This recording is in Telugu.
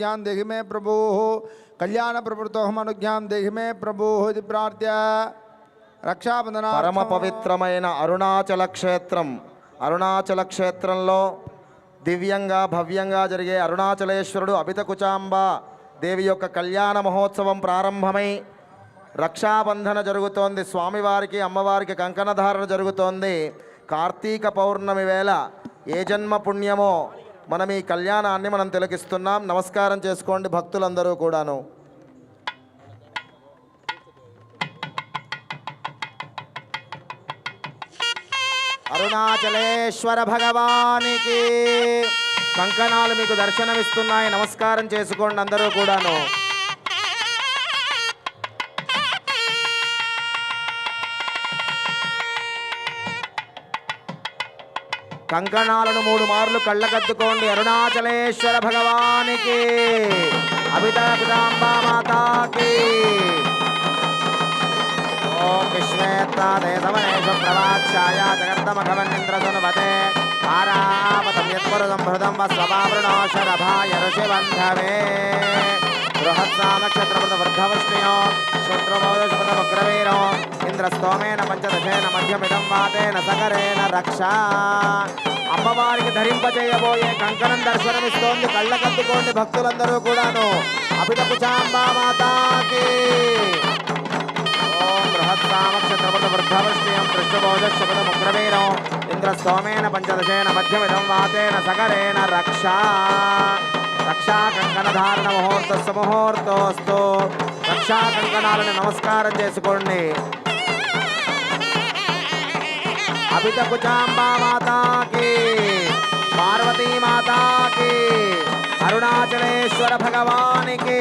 అనుజ్ఞాం దేహి మే ప్రభో కళ్యాణ ప్రవృత్తోహం అనుజ్ఞాం దేహి మే ప్రభో ఇది ప్రార్థ్య రక్షాబంధన పరమ పవిత్రమైన అరుణాచల క్షేత్రం అరుణాచల క్షేత్రంలో దివ్యంగా భవ్యంగా జరిగే అరుణాచలేశ్వరుడు అభిత కుచాంబ దేవి యొక్క కళ్యాణ మహోత్సవం ప్రారంభమై రక్షాబంధన జరుగుతోంది. స్వామివారికి అమ్మవారికి కంకణధారణ జరుగుతోంది. కార్తీక పౌర్ణమి వేళ ఏ జన్మ పుణ్యమో మనం ఈ కళ్యాణాన్ని మనం తిలకిస్తున్నాం. నమస్కారం చేసుకోండి భక్తులందరూ కూడాను. అరుణాచలేశ్వర భగవానికి కంకణాలు మీకు దర్శనమిస్తున్నాయి. నమస్కారం చేసుకోండి అందరూ కూడాను. కంకణాలను మూడు మార్లు కళ్ళకద్దుకోండి అరుణాచలేశ్వర భగవానికి. అభిత పితాంబా మాతాకి. ఓం విశ్వేత్తాదేశమనేషు ప్రవాచ్యాయ జగర్తమఘవన్నింద్రసునువతే ఆరావతం యత్పురుషం హృదం వస్వపావృణోషరభాయ ఋషిబంధవే. బృహత్సామక్షత్రమృత వృద్ధవష్ణియో శుక్రమోదశపదముగ్రవీరో ఇంద్రస్తోమేన పంచదశేన మధ్యమిదం వాతేన సకరేణ రక్ష. అమ్మవారికి ధరింపజేయబోయే కంకణం దర్శనమిస్తోంది కళ్ళకద్దుకోండి భక్తులందరూ కూడాను. అభితపు చాంబామాతాకి ఓం బృహత్సామక్షత్రపద వృద్ధవశ్యం పృష్ఠభోజశపదముగ్రవీరం ఇంద్రస్తోమేన పంచదశేన మధ్యమిదం వాతేన సకరేణ రక్ష. రక్షా ముహూర్త ముహూర్తస్సు రక్షాకంకణాలను నమస్కారం చేసుకోండి. అభిత కుచాంబా మాతాకి పార్వతీ మాతాకి అరుణాచలేశ్వర భగవానికి